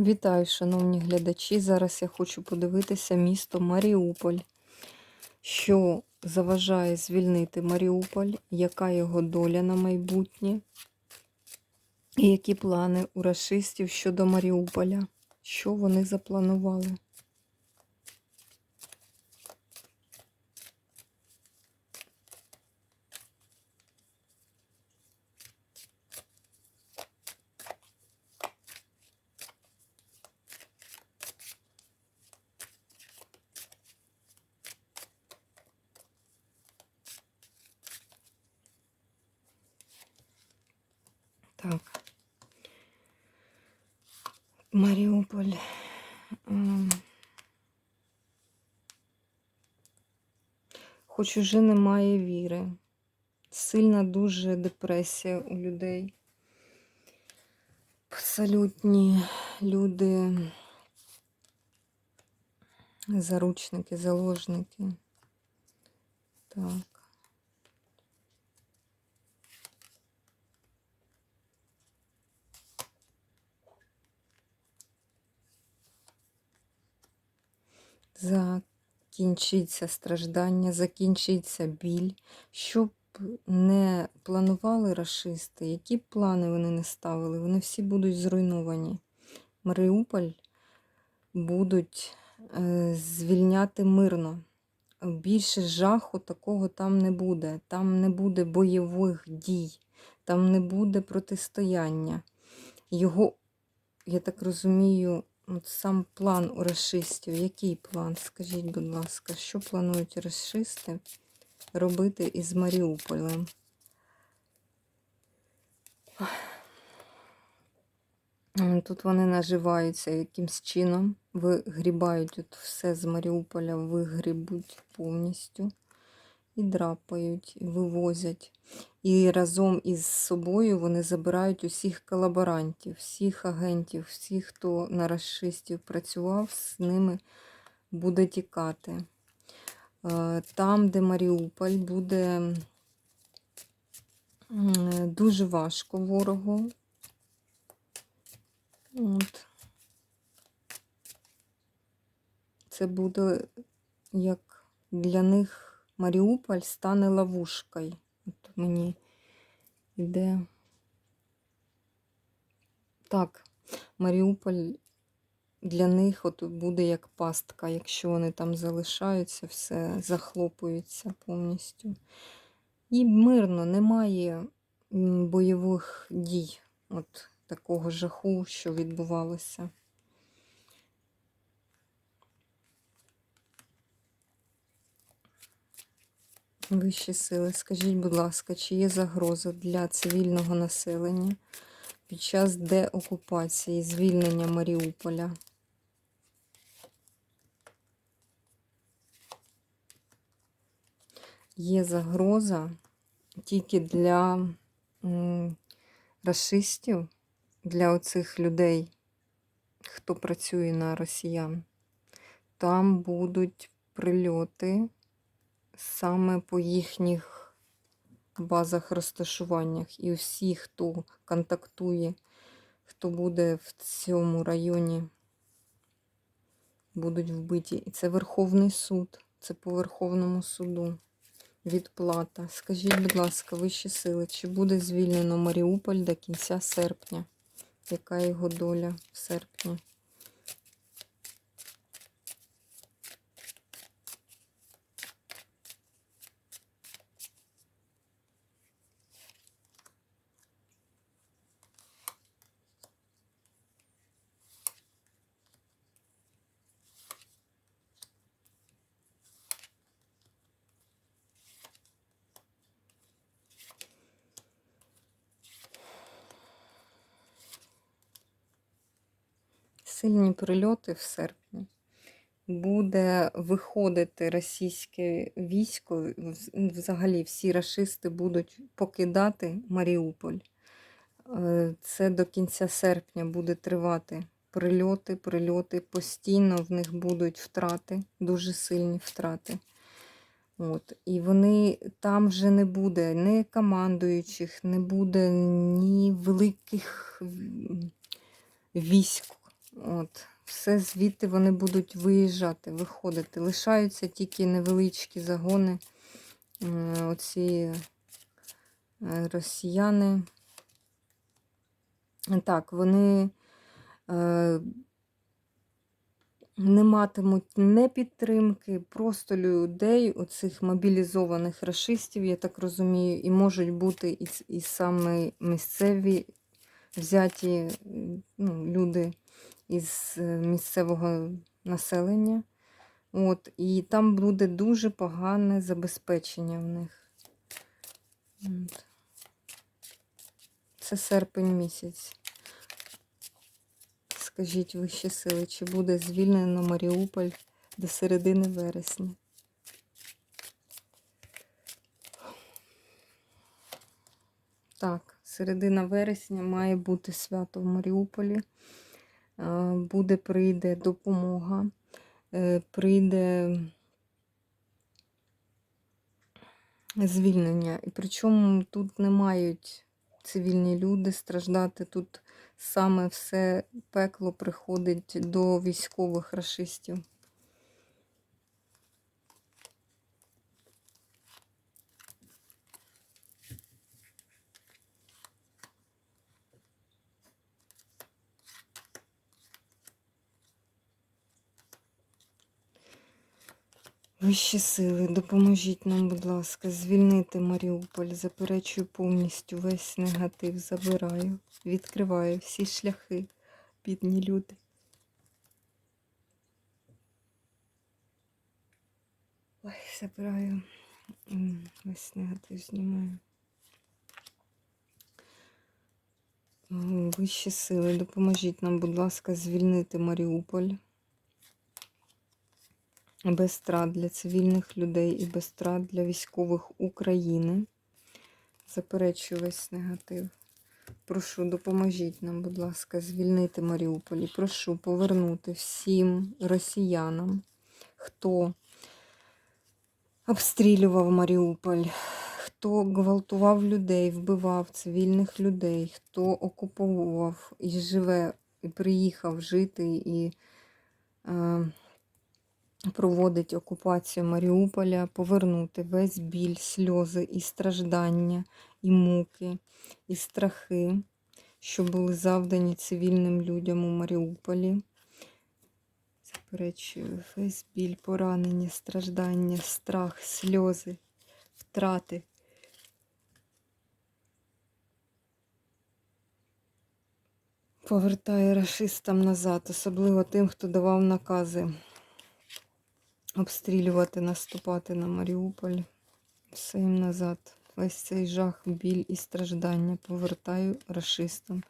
Вітаю, шановні глядачі. Зараз я хочу подивитися місто Маріуполь. Що заважає звільнити Маріуполь, яка його доля на майбутнє, і які плани у расистів щодо Маріуполя, що вони запланували. Так. Маріуполь. Ем. Хоч уже немає віри. Сильна дуже депресія у людей. Абсолютні люди, заручники, заложники. Так. Закінчиться страждання, закінчиться біль. Щоб не планували расисти, які б плани вони не ставили, вони всі будуть зруйновані. Маріуполь будуть е, звільняти мирно. Більше жаху такого там не буде. Там не буде бойових дій, там не буде протистояння. Його, я так розумію, От сам план у расистів. Який план? Скажіть, будь ласка, що планують расисти робити із Маріуполем? Тут вони наживаються якимсь чином, вигрібають от все з Маріуполя, вигрібуть повністю і драпають, і вивозять. І разом із собою вони забирають усіх колаборантів, всіх агентів, всіх, хто на расистів працював, з ними буде тікати. Е, там, де Маріуполь, буде дуже важко ворогу. От. Це буде як для них. Маріуполь стане ловушкою. От мені йде. Так, Маріуполь для них от буде як пастка, якщо вони там залишаються, все захлопується повністю. І мирно немає бойових дій, от такого жаху, що відбувалося. Вищі сили, скажіть, будь ласка, чи є загроза для цивільного населення під час деокупації, звільнення Маріуполя? Є загроза тільки для расистів, для оцих людей, хто працює на росіян. Там будуть прильоти саме по їхніх базах розташуваннях. І всі, хто контактує, хто буде в цьому районі, будуть вбиті. І це Верховний суд, це по Верховному суду. Відплата. Скажіть, будь ласка, вищі сили, чи буде звільнено Маріуполь до кінця серпня? Яка його доля в серпні? Сильні прильоти в серпні. Буде виходити російське військо, взагалі всі рашисти будуть покидати Маріуполь. Е, це до кінця серпня буде тривати прильоти, прильоти. Постійно в них будуть втрати, дуже сильні втрати. От. І вони там вже не буде ні командуючих, не буде ні великих військ От, все звідти вони будуть виїжджати, виходити. Лишаються тільки невеличкі загони. Е, Оці е, росіяни. Так, вони е, не матимуть не підтримки, просто людей, оцих мобілізованих расистів, я так розумію, і можуть бути і, і саме місцеві взяті ну, люди із е, місцевого населення. От, і там буде дуже погане забезпечення в них. От. Це серпень місяць. Скажіть вищі сили, чи буде звільнено Маріуполь до середини вересня? Так, середина вересня має бути свято в Маріуполі. Е, Буде, прийде допомога, е, прийде звільнення. І причому тут не мають цивільні люди страждати. Тут саме все пекло приходить до військових рашистів. Вищі сили, допоможіть нам, будь ласка, звільнити Маріуполь. Заперечую повністю весь негатив, забираю, відкриваю всі шляхи, бідні люди. Ой, забираю. Весь негатив знімаю. Вищі сили, допоможіть нам, будь ласка, звільнити Маріуполь. Без страт для цивільних людей і без страт для військових України. Заперечую весь негатив. Прошу, допоможіть нам, будь ласка, звільнити Маріуполь. Прошу повернути всім росіянам, хто обстрілював Маріуполь, хто гвалтував людей, вбивав цивільних людей, хто окуповував і живе, і приїхав жити і. Е, проводить окупацію Маріуполя, повернути весь біль, сльози і страждання, і муки, і страхи, що були завдані цивільним людям у Маріуполі. Заперечую, весь біль, поранення, страждання, страх, сльози, втрати. Повертає рашистам назад, особливо тим, хто давав накази обстрілювати, наступати на Маріуполь. Все їм назад. Весь цей жах, біль і страждання повертаю рашистам.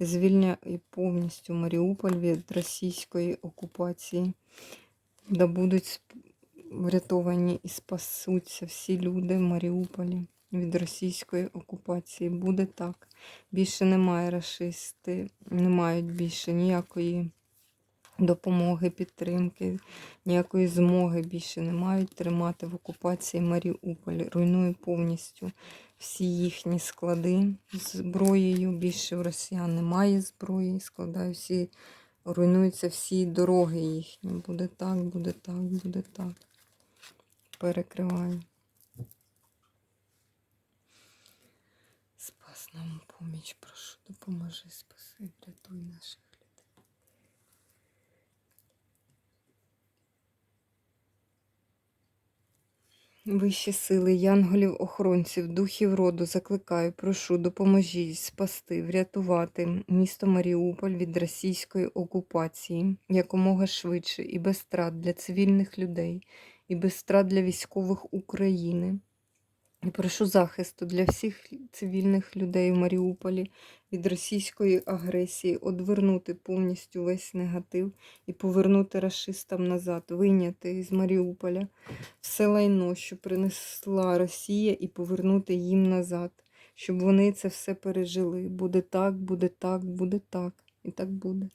Звільняю повністю Маріуполь від російської окупації. Да будуть врятовані і спасуться всі люди в Маріуполі від російської окупації. Буде так. Більше немає рашисти, не мають більше ніякої допомоги, підтримки, ніякої змоги більше не мають тримати в окупації Маріуполь. Руйнує повністю всі їхні склади з зброєю. Більше в росіян немає зброї. Складаю всі, руйнуються всі дороги їхні. Буде так, буде так, буде так. Перекриваю. Спас нам поміч, прошу, допоможи, спаси, врятуй наших Вищі сили, янголів, охоронців, духів роду закликаю, прошу, допоможіть спасти, врятувати місто Маріуполь від російської окупації якомога швидше і без страт для цивільних людей, і без страт для військових України. І прошу захисту для всіх цивільних людей в Маріуполі від російської агресії, одвернути повністю весь негатив і повернути расистам назад, вийняти з Маріуполя все лайно, що принесла Росія, і повернути їм назад, щоб вони це все пережили. Буде так, буде так, буде так. І так буде.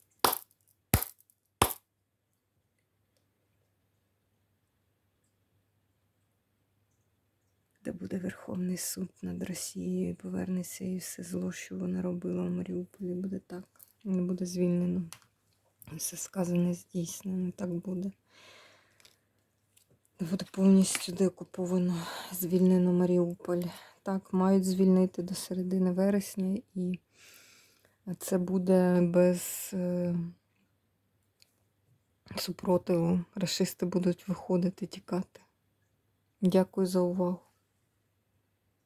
Буде Верховний суд над Росією і повернеться і все зло, що вона робила в Маріуполі, буде так. Не буде звільнено. Все сказане здійснено, так буде. Буде повністю деокуповано, звільнено Маріуполь. Так, мають звільнити до середини вересня, і це буде без е, супротиву. Рашисти будуть виходити, тікати. Дякую за увагу.